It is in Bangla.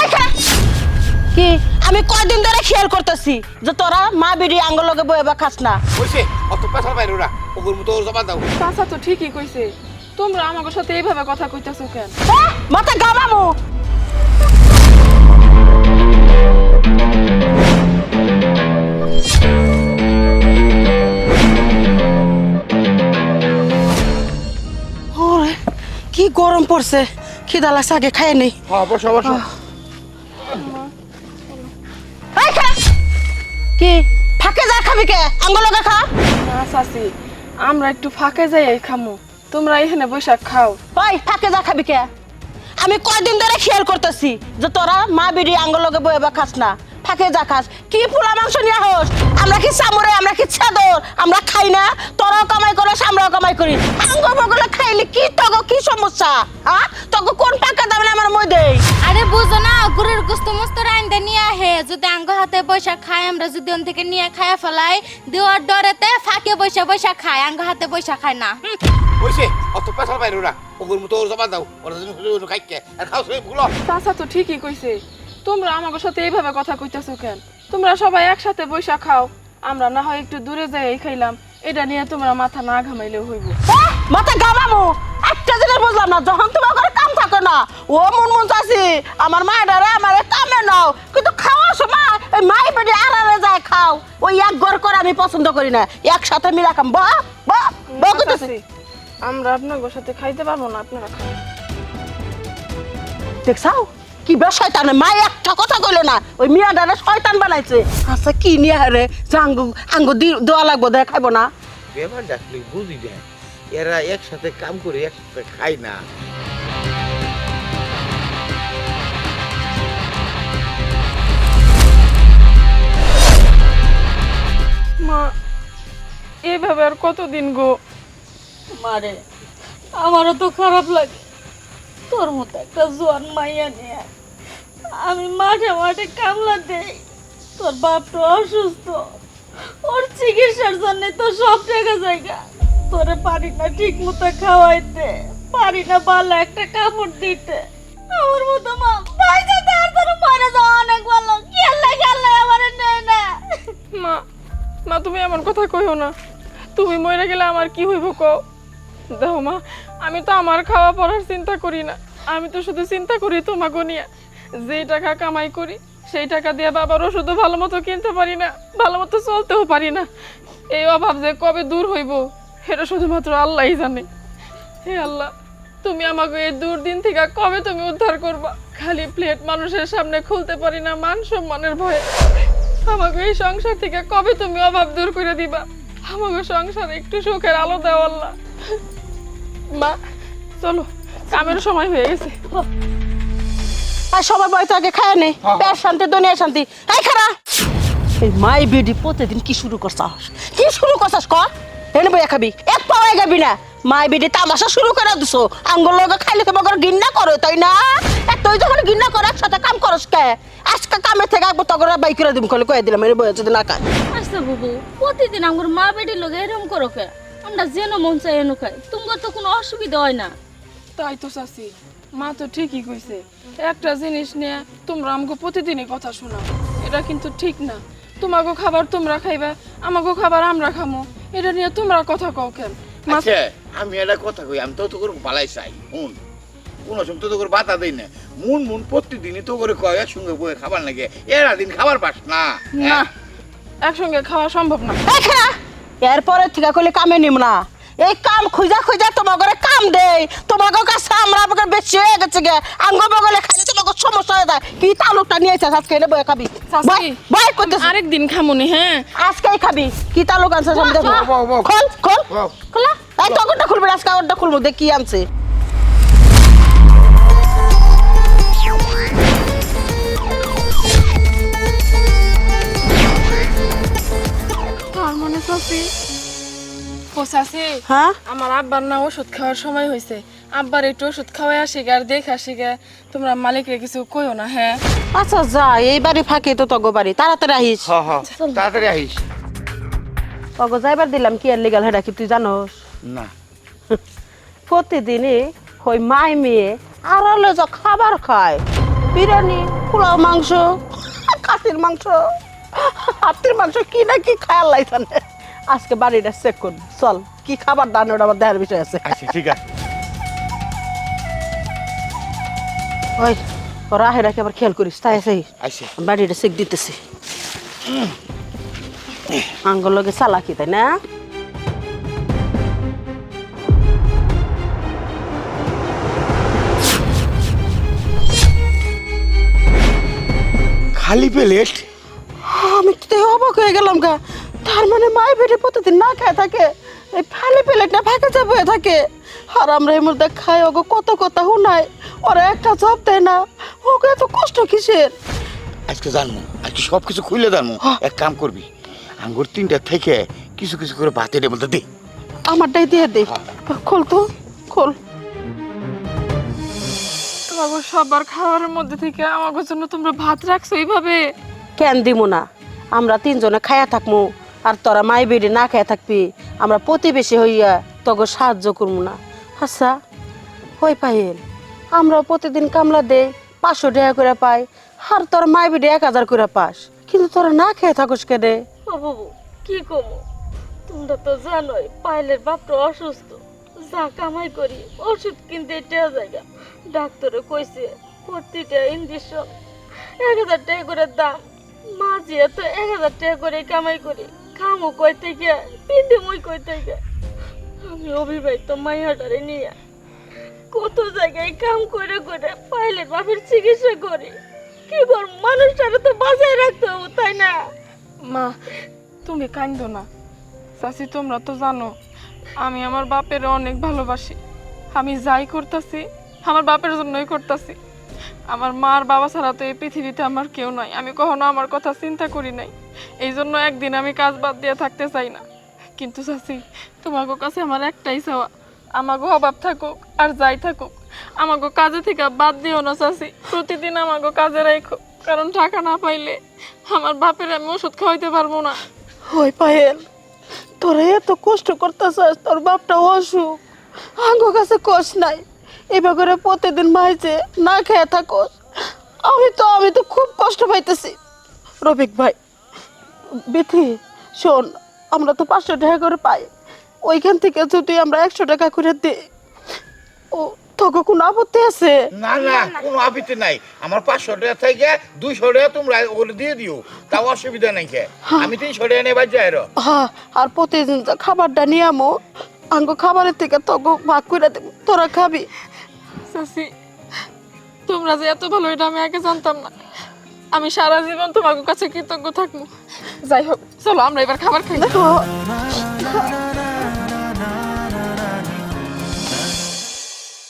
এই খারা। কি? আমি কয়দিন ধরে খেয়াল করতেছি যে তোরা মা বিড়ি আঙ্গুল লগে বয়ে বা খাস না। হইছে অত পেছাল বাইরে ওরা ওগুর মতো ওর জমা দাও। চাচা তো ঠিকই কইছে। তোমরা আমার সাথে এইভাবে কথা কইতেছো কেন? মাথা গামামু ওরে, কি গরম পড়ছে। খিদা লাগছে আগে খাই নেই হ্যাঁ বসো বসো। কি? ফাঁকে যা খাবি কে? আঙ্গুল লগে খা। না সাসি আমরা একটু ফাঁকে যাই খামু। তোমরা এখানে বৈশাখ খাও। ওই ফাঁকে যা খাবি কে? আমি কয়দিন ধরে খেয়াল করতেছি যে তোরা মা বিড়ি আঙ্গুল লগে বয়ে খাস না। ফাঁকে যা খাস কি পোলা মাংস নিয়ে হোস? আমরা কি চামড়ে আমরা কি ছাদর আমরা খাই না? তোরাও কামাই করস আমরাও কামাই করি। আঙ্গ বগলে খাইলে কি তগ কি সমস্যা? হ্যাঁ তগ কোন টাকা দামে আমার মই দেই? আরে বুঝো না গরুর গোস্ত মস্ত রাইন্দে নিয়ে আহে যদি আঙ্গ হাতে পয়সা খাই আমরা যদি ওন থেকে নিয়ে খায়া ফেলাই দেওয়ার ডরেতে ফাঁকে বৈশা বৈশা খায় আঙ্গ হাতে পয়সা খায় না। হইছে অত পেছাল বাইরে ওরা ওগুর মতো ওর জমা দাও ওরা যদি খাইকে। আর খাও সে ভুলো চাচা তো ঠিকই কইছে। তোমরা আমার সাথে এইভাবে কথা কইতেছো কেন? তোমরা সবাই একসাথে বৈশা খাও। আমরা না হয় একটু দূরে যাই খাইলাম। এটা নিয়ে তোমরা মাথা না ঘামাইলেও হইব? মাথা গামামু একটা জিনিস বুঝলাম না যখন তোমার ঘরে কাম থাকে না ও মন মন চাষি আমার মায়েরা আমার কামে নাও। কিন্তু খাওয়ার সময় ওই মাই বেড়ে আড়ালে যায় খাও। ওই এক ঘর করে আমি পছন্দ করি না। একসাথে মিলা খাম। বা বা বা। আমরা আপনার সাথে খাইতে পারব না আপনারা খান। দেখছাও কি বে শয়তানে? মা একটা কথা কইলো না ওই মিয়াডারে শয়তান বানাইছে। আচ্ছা কি নিয়ে হারে যে আঙ্গু আঙ্গু দি- দেওয়া লাগবো দেয় খাইবো না। ব্যাপার ডাকলে বুঝি যায় এরা একসাথে কাম করে একসাথে খায় না। মা এইভাবে আর কতদিন গো? মারে আমারও তো খারাপ লাগে। তোর মতো একটা জোয়ান মাইয়া নিয়ে। আমি মাঠে মাঠে কামলা দেই। তোর বাপটা অসুস্থ। ওর চিকিৎসার জন্য তো সব টাকা জায়গা। তোরে পারি না ঠিক মতো খাওয়াইতে, পারি না ভালো একটা কাপড় দিতে। আমার মতো মা, ভাই যাতে আর তোর মারা যাওয়া অনেক ভালো। খেললে খেললে আমার নেয় না। মা মা, তুমি এমন কথা কইও না। তুমি মরে গেলে আমার কি হইব কও? দেখো মা, আমি তো আমার খাওয়া পড়ার চিন্তা করি না। আমি তো শুধু চিন্তা করি তোমাকে নিয়ে। যেই টাকা কামাই করি, সেই টাকা দিয়ে বাবার ওষুধও ভালো মতো কিনতে পারি না ভালো মতো চলতেও পারি না। এই অভাব যে কবে দূর হইব এটা শুধুমাত্র আল্লাহই জানে। হে আল্লাহ, তুমি আমাকে এই দুর্দিন থেকে কবে তুমি উদ্ধার করবা? খালি প্লেট মানুষের সামনে খুলতে পারি না মান সম্মানের ভয়ে। আমাকে এই সংসার থেকে কবে তুমি অভাব দূর করে দিবা? আমাকে সংসারে একটু সুখের আলো দাও আল্লাহ। মা, চলো, কামের সময় হয়ে গেছে। আর সবার বয়স আগে খায় নেই পেট শান্তি দুনিয়া শান্তি। এই খারা! এই মাই বেডি প্রতিদিন কি শুরু করছাস? কি শুরু করছাস ক? এনে বইয়া খাবি। এক পাওয়াই গাবি না। মাই বেডি তামাশা শুরু করে দিছো। আঙ্গুল লগে খাইলে তোমার ঘরে গিন্না করো তাই না? তুই যখন গিন্না করে একসাথে কাম করস কে? আজকে কামে থেকে একবার তগরা বাই করে দিম কলে কয়ে দিলাম এনে বইয়া যদি না খায়। আচ্ছা বুবু প্রতিদিন আমার মা বেটির লোক এরকম করো কে? আমরা যেন মন চাই এনো খাই। তোমার তো কোনো অসুবিধা হয় না। তাই তো চাচি। মা তো ঠিকই কইছে একটা জিনিস নিয়ে তোমরা আমাকে প্রতিদিনই কথা শোনাও এটা কিন্তু ঠিক না। তোমাকে খাবার তোমরা খাইবা আমাকে খাবার আমরা খামো এটা নিয়ে তোমরা কথা কও কেন? আচ্ছা আমি একটা কথা কই আমি তো তো করে পালাই চাই হুন কোনো সময় তো তো করে বাতা দেই না। মুন মুন প্রতিদিনই তো করে কয় একসঙ্গে বয়ে খাবার লাগে এরা দিন খাবার পাস না না একসঙ্গে খাওয়া সম্ভব না। এরপরে থেকে কইলে কামে নিম না। এই কাম খুঁজা খুঁজা ঘরে কাম দেই। তোমার কাছে আমরা আমাকে বেশি হয়ে গেছে গে। আঙ্গ বগলে খাইলে তোমাকে সমস্যা হয়ে যায়। কি তালুকটা নিয়ে এসে আজকে? এনে বয়ে খাবি। বয় করতেছ আরেকদিন খামুনি হ্যাঁ? আজকেই খাবি। কি তালুক আনছে সামনে। খোল খোল। খোলা। এই তখনটা খুলবে আজকে ওটা খুলবো দেখ কি আনছে। তার মানে চাচি হ্যাঁ? আমার আব্বার না ওষুধ খাওয়ার সময় হয়েছে আব্বার একটু ওষুধ খাওয়াই আসি গে আর দেখে আসি গে তোমরা মালিকরে কিছু কইও না হ্যাঁ? আচ্ছা যা এই বাড়ি ফাঁকি তো তগো বাড়ি। তাড়াতাড়ি আহিস। হ হ তাড়াতাড়ি আহিস। তগো যাইবার দিলাম কি আর লিগাল হেডা কি তুই জানোস? না। প্রতিদিনই ওই মাই মেয়ে আড়ালে যা খাবার খায়। বিরিয়ানি পোলাও মাংস খাসির মাংস হাতির মাংস কি না কি খায়াল লাইছান আজকে বাড়িটা চেক করব। চল কি খাবার দান ওটা আমার দেখার বিষয় আছে। আচ্ছা ঠিক আছে। ওই ওরা আহে রাখি আবার খেয়াল করিস তাই আছে। আচ্ছা বাড়িটা চেক দিতেছি। আঙ্গুল লগে চালাকি তাই না? খালি প্লেট? আমি তো অবাক হয়ে গেলাম গা। তার মানে মায়ের পেটে প্রতিদিন না খায় থাকে। এই ফালি প্লেটটা ফাঁকে চাপ হয়ে থাকে। আর আমরা এই মধ্যে খাই ওগো কত কথা শুনাই ওরা একটা জব দেয় না। ওকে এত কষ্ট কিসের? আজকে জানব আজকে সব কিছু খুলে জানব এক কাম করবি আঙ্গুর তিনটা থেকে কিছু কিছু করে ভাতের মধ্যে দে। আমারটাই দিয়ে দে। খোল তো খোল। সবার খাবারের মধ্যে থেকে আমার জন্য তোমরা ভাত রাখছো এইভাবে? কেন দিমু না? আমরা তিনজনে খায়া থাকমু। আর তোরা মাই বেড়ে না খায়া থাকবি। আমরা প্রতিবেশী হইয়া তোকে সাহায্য করব না। আচ্ছা হই পাইল আমরা প্রতিদিন কামলা দেই, পাঁচশো টাকা করে পাই, আর তোর মাই বেড়ে এক হাজার করে পাস। কিন্তু তোরা না খেয়ে থাকস কেনে? ও বাবু, কি কমো? তোমরা তো জানোই পাইলের বাপটা অসুস্থ। যা কামাই করি, ওষুধ কিনতে টেয়া জায়গা। ডাক্তারে কইছে, প্রতিটা ইঞ্জেকশন এক হাজার টাকা করে দাম। মা যেহেতু এক হাজার টাকা করে কামাই করি। খামো কই থেকে পিন্ডি মুই কই থেকে? আমি অবিবাহিত মাইয়াটারে নিয়ে কত জায়গায় কাম করে করে পাইলের বাপের চিকিৎসা করি। কি কর মানুষটারে তো বাঁচায় রাখতে হবে, তাই না? মা, তুমি কান্দো না। চাচি, তোমরা তো জানো, আমি আমার বাপের অনেক ভালোবাসি। আমি যাই করতেছি, আমার বাপের জন্যই করতেছি। আমার মার বাবা ছাড়া তো এই পৃথিবীতে আমার কেউ নাই। আমি কখনো আমার কথা চিন্তা করি নাই। এই জন্য একদিন আমি কাজ বাদ দিয়ে থাকতে চাই না। কিন্তু চাচি তোমাকে কাছে আমার একটাই চাওয়া। আমাকে অভাব থাকুক আর যাই থাকুক। আমাকে কাজে থেকে বাদ দিও না চাচি। প্রতিদিন আমাকে কাজে রাখো কারণ টাকা না পাইলে আমার বাপের আমি ওষুধ খাওয়াইতে পারব না। হই পায়েল, তোরা এত কষ্ট করতেছস, তোর বাপটা অসুখ। আঙ্গ কাছে কষ নাই। এবার করে প্রতিদিন মাইছে না খেয়ে থাকো আমি তো আমি তো খুব কষ্ট পাইতেছি। রবিক ভাই বিথি শোন আমরা তো পাঁচশো টাকা করে পাই। ওইখান থেকে যদি আমরা একশো টাকা করে দিই ও তোকে কোনো আপত্তি আছে? না না কোনো আপত্তি নাই। আমার পাঁচশো টাকা থেকে দুইশো টাকা তোমরা ওগুলো দিয়ে দিও তাও অসুবিধা নাই কে আমি তিনশো টাকা নেবার যাই রো। হ্যাঁ আর প্রতিদিন খাবারটা নিয়ে আমো আঙ্গ খাবারের থেকে তোকে ভাগ করে দেবো। তোরা খাবি। চাচি, তোমরা যে এত ভালো, এটা আমি আগে জানতাম না। আমি সারা জীবন তোমার কাছে কৃতজ্ঞ থাকব। যাই হোক, চলো, আমরা এবার খাবার খাই। দেখো